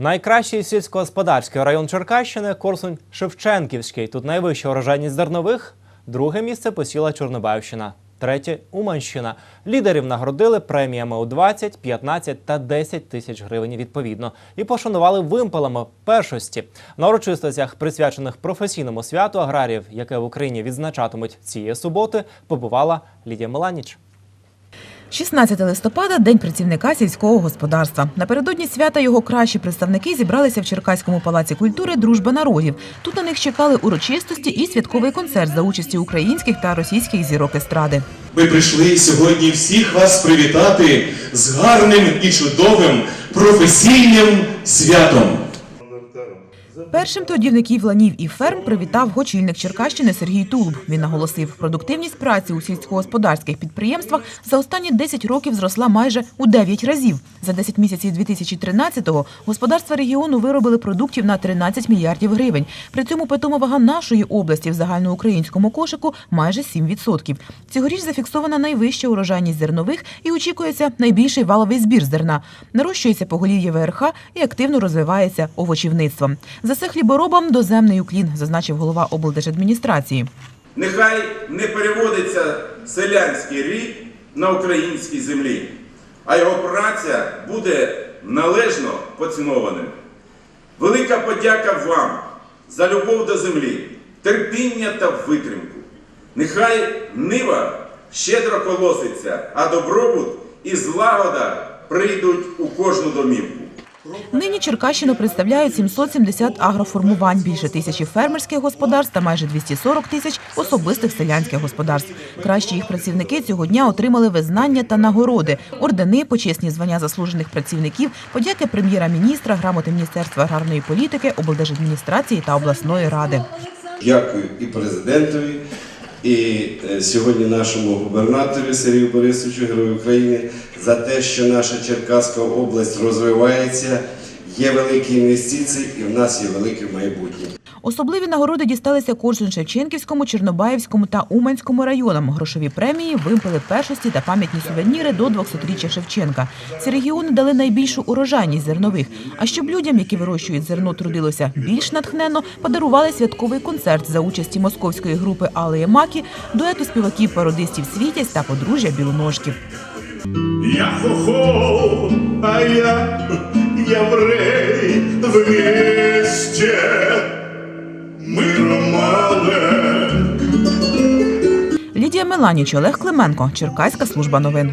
Найкращий сільськогосподарський район Черкащини Корсунь Шевченківський. Тут найвища урожайність зернових. Друге місце посіла Чорнобаївщина. Третє Уманщина. Лідерів нагородили преміями у 20, 15 та 10 тисяч гривень відповідно і пошанували вимпелами першості. На урочистостях, присвячених професійному святу аграріїв, яке в Україні відзначатимуть цієї суботи, побувала Лідія Меланіч. 16 листопада – День працівника сільського господарства. Напередодні свята його кращі представники зібралися в Черкаському палаці культури «Дружба народів». Тут на них чекали урочистості і святковий концерт за участі українських та російських зірок естради. Ми прийшли сьогодні всіх вас привітати з гарним і чудовим професійним святом. Першим трудівників ланів і ферм привітав очільник Черкащини Сергій Тулуб. Він наголосив, продуктивність праці у сільськогосподарських підприємствах за останні 10 років зросла майже у 9 разів. За 10 місяців 2013-го господарства регіону виробили продуктів на 13 мільярдів гривень. При цьому питома вага нашої області в загальноукраїнському кошику майже 7%. Цьогоріч зафіксована найвища урожайність зернових і очікується найбільший валовий збір зерна. Нарощується поголів'я ВРХ і активно розвивається овочівництво. За це хліборобам доземний уклін, зазначив голова облдержадміністрації. Нехай не переводиться селянський рід на українській землі, а його праця буде належно поцінованим. Велика подяка вам за любов до землі, терпіння та витримку. Нехай нива щедро колоситься, а добробут і злагода прийдуть у кожну домівку. Нині Черкащину представляють 770 агроформувань, більше тисячі фермерських господарств та майже 240 тисяч особистих селянських господарств. Кращі їх працівники цього дня отримали визнання та нагороди, ордени, почесні звання заслужених працівників, подяки прем'єра-міністра, грамоти Міністерства аграрної політики, облдержадміністрації та обласної ради. Дякую і президентові, і е, сьогодні нашому губернатору Сергію Борисовичу, Герою України, за те, що наша Черкаська область розвивається, є великі інвестиції і в нас є велике майбутнє. Особливі нагороди дісталися Корсунь-Шевченківському, Чорнобаївському та Уманському районам. Грошові премії, вимпели першості та пам'ятні сувеніри до 200-річчя Шевченка. Ці регіони дали найбільшу урожайність зернових. А щоб людям, які вирощують зерно, трудилося більш натхненно, подарували святковий концерт за участі московської групи Алеє Макі, дуету співаків пародистів Світязь та подружжя Білоножків. Я хохол, а я єврей вместе. Миром мале. Лідія Меланіч, Олег Клименко, Черкаська служба новин.